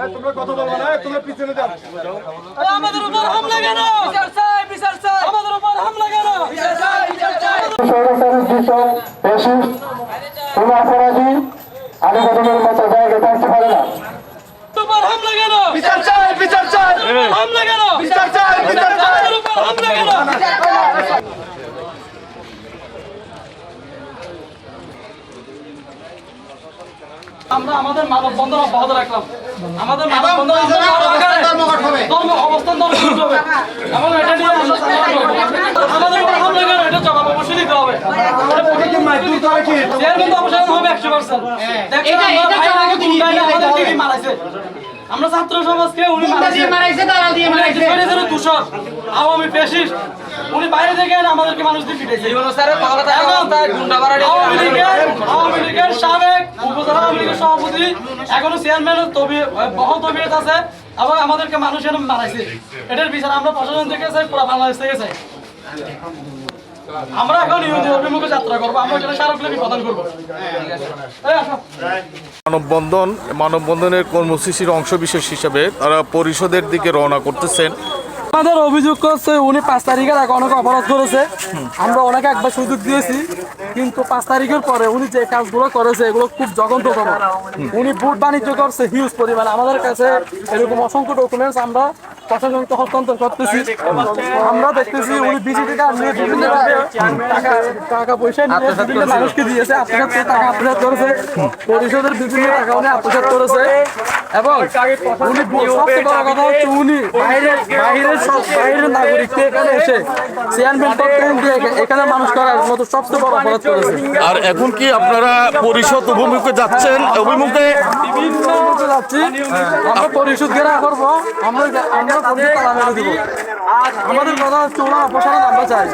তোমরা কথা বলব না তোমরা পিছনে যাও। আমাদের উপর হামলা কেন? বিচার চাই বিচার চাই। আমাদের উপর হামলা কেন? বিচার চাই বিচার চাই। সরকারের যেসব বেশি কোনো অপরাধী আবেদনের মতো জায়গায় থাকতে পারে না উপর হামলা কেন বিচার চাই বিচার চাই হামলা কেন বিচার চাই বিচার চাই আমাদের উপর হামলা কেন আমরা আমাদের মানব বন্ধন অব্যাহত রাখলাম। আমাদের মানব বন্ধন ধর্ম অবস্থান ধর্ম হবে। এবং এটা নিয়ে। আমাদের উপর হামলা কেন এটা জবাব অবশ্যই দিতে হবে। চেয়ারম্যান তো অপসারণ হবে একশো পার্সেন্ট আমাদেরকে কি মারাইছে। আমরা ছাত্র সমাজকে উনি মারাইছে? উনি একজন শহীদের দূষণ আওয়ামী ফ্যাসিস্ট। উনি বাইরে থেকে আমাদেরকে মানুষ দিয়ে পিটাইছে। এখন আওয়ামী লীগের আওয়ামী লীগের সাবেক উপজেলা আওয়ামী লীগের সভাপতি এখনও চেয়ারম্যান তবি বহু তবিয়ত আছে আবার আমাদেরকে মানুষ এনে মারাইছে। এটার বিচার আমরা প্রশাসন থেকে চাই পুরো বাংলাদেশ থেকে চাই। আমরা এখন ইহুদি অভিমুখে যাত্রা করব আমরা এখানে স্মারকলিপি প্রদান করব। মানববন্ধন মানববন্ধনের কর্মসূচির অংশবিশেষ হিসেবে তারা পরিষদের দিকে রওনা করতেছেন। আমাদের অভিযোগ করছে উনি পাঁচ তারিখের আগে অনেক অপরাধ করেছে। আমরা অনেক একবার সুযোগ দিয়েছি কিন্তু পাঁচ তারিখের পরে উনি যে কাজগুলো করেছে এগুলো খুব জঘন্যতম। উনি ভোট বাণিজ্য করছে হিউজ পরিমাণে। আমাদের কাছে এরকম অসংখ্য ডকুমেন্টস আমরা প্রশাসনকে হস্তান্তর করতেছি। আমরা দেখতেছি উনি বিজেপি কার্ড নিয়ে বিভিন্ন টাকা টাকা পয়সা নিয়ে বিভিন্ন মানুষকে দিয়েছে আপনার টাকা আপনার করেছে। পরিষদের বিভিন্ন টাকা উনি আপনার করেছে। এবং উনি সবচেয়ে বড় কথা হচ্ছে উনি বাইরের বাইরের সব বাইরের নাগরিককে এখানে এসে চেয়ারম্যান দিয়ে এখানে মানুষ করার মতো সবচেয়ে বড় অপরাধ করেছে। আর এখন কি আপনারা পরিষদ অভিমুখে যাচ্ছেন? অভিমুখে যাচ্ছি। আমরা পরিশোধ ঘেরা করব। আমরা আমরা তালা মেরে দিব। আমাদের কথা হচ্ছে ওনার অপসারণ আমরা চাই।